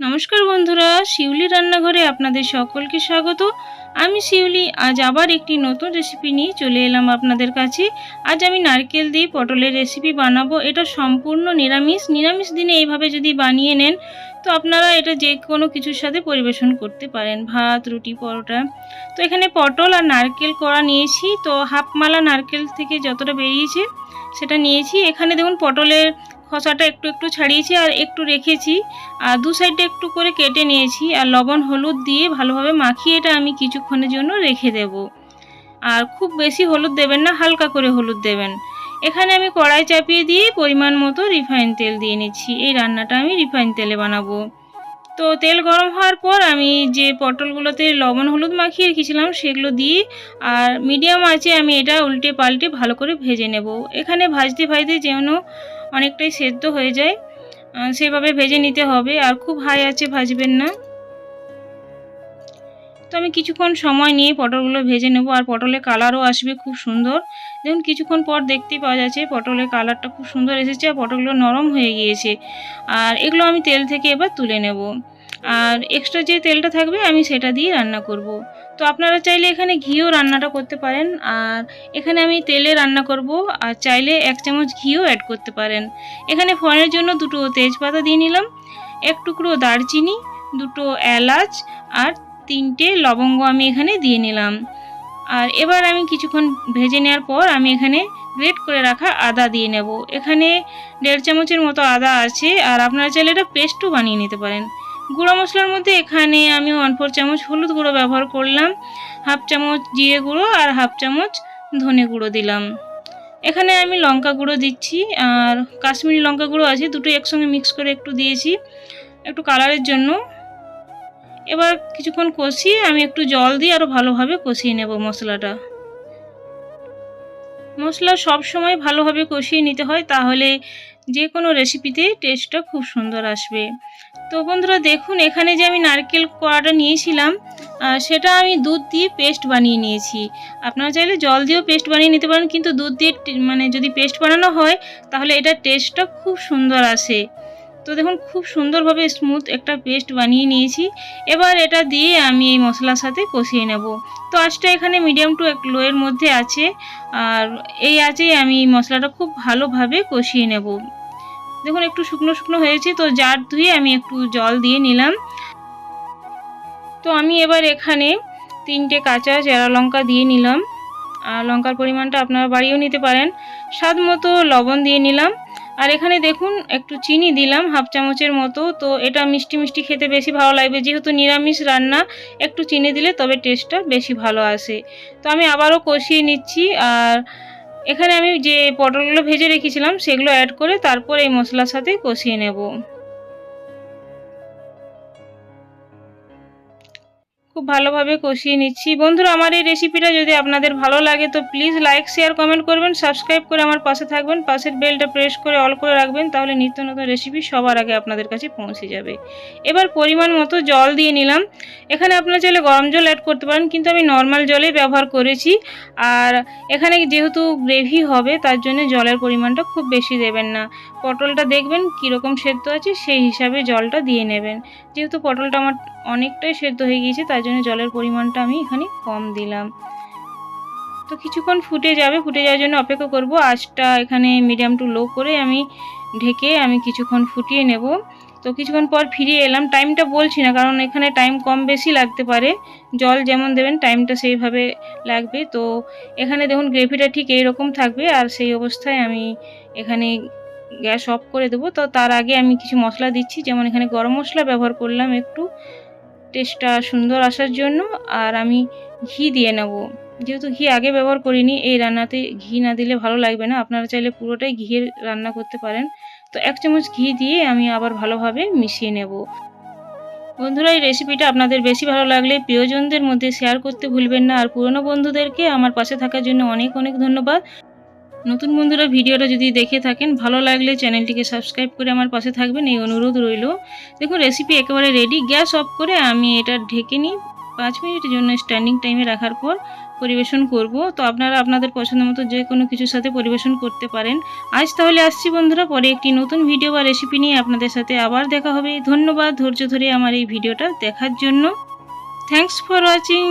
নমস্কার বন্ধুরা, শিউলি রান্নাঘরে আপনাদের সকলকে স্বাগত। আমি শিউলি, আজ আবার একটি নতুন রেসিপি নিয়ে চলে এলাম আপনাদের কাছে। আজ আমি নারকেল দিয়ে পটলের রেসিপি বানাবো। এটা সম্পূর্ণ নিরামিষ। নিরামিষ দিনে এইভাবে যদি বানিয়ে নেন, তো আপনারা এটা যে কোনো কিছুর সাথে পরিবেশন করতে পারেন। ভাত, রুটি, পরোটা। তো এখানে পটল আর নারকেল করা নিয়েছি। তো হাফ মালা নারকেল থেকে যতটা বেরিয়েছে, সেটা নিয়েছি। এখানে দেখুন, পটলের খোসাটা একটু একটু ছাড়িয়েছি আর একটু রেখেছি। আর দু সাইডে একটু করে কেটে নিয়েছি আর লবণ হলুদ দিয়ে ভালোভাবে মাখিয়ে এটা আমি কিছুক্ষণের জন্য রেখে দেব। আর খুব বেশি হলুদ দেবেন না, হালকা করে হলুদ দেবেন। এখানে আমি কড়াই চাপিয়ে দিয়ে পরিমাণ মতো রিফাইন তেল দিয়ে নিচ্ছি। এই রান্নাটা আমি রিফাইন তেলে বানাবো। তো তেল গরম হওয়ার পর আমি যে পটলগুলোতে লবণ হলুদ মাখিয়ে রেখেছিলাম সেগুলো দিয়ে আর মিডিয়াম আছে আমি এটা উল্টে পাল্টে ভালো করে ভেজে নেব। এখানে ভাজতে ভাজতে যেন অনেকটাই সেদ্ধ হয়ে যায়। সেভাবে ভেজে নিতে হবে, আর খুব হাই আছে ভাজবেন না। তো আমি কিছুক্ষণ সময় নিয়ে পটলগুলো ভেজে নেব, আর পটলের কালারও আসবে খুব সুন্দর। দেখুন, কিছুক্ষণ পর দেখতেই পাওয়া যাচ্ছে পটলের কালারটা খুব সুন্দর এসেছে আর পটলগুলো নরম হয়ে গিয়েছে। আর এগুলো আমি তেল থেকে এবার তুলে নেব। আর এক্সট্রা যে তেলটা থাকবে আমি সেটা দিয়ে রান্না করব। তো আপনারা চাইলে এখানে ঘিও রান্নাটা করতে পারেন। আর এখানে আমি তেলে রান্না করব। আর চাইলে এক চামচ ঘিও অ্যাড করতে পারেন। এখানে ফোড়নের জন্য দুটো তেজপাতা দিয়ে নিলাম, এক টুকরো দারচিনি, দুটো এলাচ, আর তিনটে লবঙ্গ আমি এখানে দিয়ে নিলাম। আর এবার আমি কিছুক্ষণ ভেজে নেওয়ার পর আমি এখানে গ্রেট করে রাখা আদা দিয়ে নেব। এখানে দেড় চামচের মতো আদা আছে, আর আপনারা চাইলে এটা পেস্টও বানিয়ে নিতে পারেন। গুঁড়ো মশলার মধ্যে এখানে আমি ওয়ান ফোর চামচ হলুদ গুঁড়ো ব্যবহার করলাম হাফ চামচ জিরে গুঁড়ো আর হাফ চামচ ধনে গুঁড়ো দিলাম। এখানে আমি লঙ্কা গুঁড়ো দিচ্ছি আর কাশ্মীরি লঙ্কা গুঁড়ো আছে দুটো একসঙ্গে মিক্স করে একটু দিয়েছি, একটু কালারের জন্য। এবার কিছুক্ষণ কষিয়ে আমি একটু জল দিয়ে আরও ভালোভাবে কষিয়ে নেব মশলাটা। মশলা সব সময় ভালোভাবে কষিয়ে নিতে হয়, তাহলে যে কোনো রেসিপিতে টেস্টটা খুব সুন্দর আসবে। তো বন্ধুরা, দেখুন, এখানে যে আমি নারকেল কড়াটা নিয়েছিলাম সেটা আমি দুধ দিয়ে পেস্ট বানিয়ে নিয়েছি। আপনারা চাইলে জল দিয়েও পেস্ট বানিয়ে নিতে পারেন, কিন্তু দুধ দিয়ে মানে যদি পেস্ট বানানো হয়, তাহলে এটা টেস্টটা খুব সুন্দর আসে। তো দেখুন, খুব সুন্দরভাবে স্মুথ একটা পেস্ট বানিয়ে নিয়েছি। এবার এটা দিয়ে আমি এই মশলার সাথে কষিয়ে নেব। তো আঁচটা এখানে মিডিয়াম টু এক লোয়ের মধ্যে আছে। আর এই আঁচেই আমি এই মশলাটা খুব ভালোভাবে কষিয়ে নেব। দেখুন, একটু শুকনো শুকনো হয়েছে, তো জার ধুয়ে আমি একটু জল দিয়ে নিলাম। তো আমি এবার এখানে তিনটে কাঁচা চেরা লঙ্কা দিয়ে নিলাম। আর লঙ্কার পরিমাণটা আপনারা বাড়িয়েও নিতে পারেন। স্বাদ মতো লবণ দিয়ে নিলাম। আর এখানে দেখুন, একটু চিনি দিলাম, হাফ চামচের মতো। তো এটা মিষ্টি মিষ্টি খেতে বেশি ভালো লাগবে। যেহেতু নিরামিষ রান্না, একটু চিনি দিলে তবে টেস্টটা বেশি ভালো আসে। তো আমি আবারও কষিয়ে নিচ্ছি। আর এখানে আমি যে পটলগুলো ভেজে রেখেছিলাম, সেগুলো অ্যাড করে তারপর এই মশলার সাথে কষিয়ে নেব। খুব ভালোভাবে কষিয়ে নিচ্ছি। বন্ধুরা, আমার এই রেসিপিটা যদি আপনাদের ভালো লাগে, তো প্লিজ লাইক শেয়ার কমেন্ট করবেন সাবস্ক্রাইব করে আমার পাশে থাকবেন, পাশের বেলটা প্রেস করে অল করে রাখবেন, তাহলে নিত্য নতুন রেসিপি সবার আগে আপনাদের কাছে পৌঁছে যাবে। এবার পরিমাণ মতো জল দিয়ে নিলাম। এখানে আপনারা চাইলে গরম জল অ্যাড করতে পারেন, কিন্তু আমি নর্মাল জলেই ব্যবহার করেছি। আর এখানে যেহেতু গ্রেভি হবে, তার জন্য জলের পরিমাণটা খুব বেশি দেবেন না। পটলটা দেখবেন কীরকম সেদ্ধ আছে, সেই হিসাবে জলটা দিয়ে নেবেন। যেহেতু পটলটা আমার অনেকটাই সেদ্ধ হয়ে গিয়েছে তার জন্য জলের পরিমাণটা আমি এখানে কম দিলাম। তো কিছুক্ষণ ফুটে যাবে, ফুটে যাওয়ার জন্য অপেক্ষা করব। আঁচটা এখানে মিডিয়াম টু লো করে আমি ঢেকে আমি কিছুক্ষণ ফুটিয়ে নেব। তো কিছুক্ষণ পর ফিরিয়ে এলাম। টাইমটা বলছি না, কারণ এখানে টাইম কম বেশি লাগতে পারে। জল যেমন দেবেন টাইমটা সেইভাবে লাগবে। তো এখানে দেখুন, গ্রেভিটা ঠিক এইরকম থাকবে আর সেই অবস্থায় আমি এখানে গ্যাস অফ করে দেবো। তো তার আগে আমি কিছু মশলা দিচ্ছি, যেমন এখানে গরম মশলা ব্যবহার করলাম একটু। টেস্টটা সুন্দর আসার জন্য, আর আমি ঘি দিয়ে নেব। যেহেতু ঘি আগে ব্যবহার করিনি, এই রান্নাতে ঘি না দিলে ভালো লাগবে না। আপনারা চাইলে পুরোটাই ঘিয়ের রান্না করতে পারেন। তো এক চামচ ঘি দিয়ে আমি আবার ভালোভাবে মিশিয়ে নেব। বন্ধুরা, এই রেসিপিটা আপনাদের বেশি ভালো লাগলে প্রিয়জনদের মধ্যে শেয়ার করতে ভুলবেন না। আর পুরনো বন্ধুদেরকে আমার পাশে থাকার জন্য অনেক অনেক ধন্যবাদ। নতুন বন্ধুরা ভিডিওটা যদি দেখে থাকেন, ভালো লাগলে চ্যানেলটিকে সাবস্ক্রাইব করে আমার পাশে থাকবেন, এই অনুরোধ রইল। দেখুন রেসিপি একেবারে রেডি গ্যাস অফ করে আমি এটা ঢেকে নিই। পাঁচ মিনিটের জন্য স্ট্যান্ডিং টাইমে রাখার পর পরিবেশন করব। তো আপনারা আপনাদের পছন্দ মতো যে কোনো কিছুর সাথে পরিবেশন করতে পারেন। আজ তাহলে আসছি বন্ধুরা, পরে একটি নতুন ভিডিও বা রেসিপি নিয়ে আপনাদের সাথে আবার দেখা হবে। ধন্যবাদ, ধৈর্য ধরে আমার এই ভিডিওটা দেখার জন্য। Thanks for watching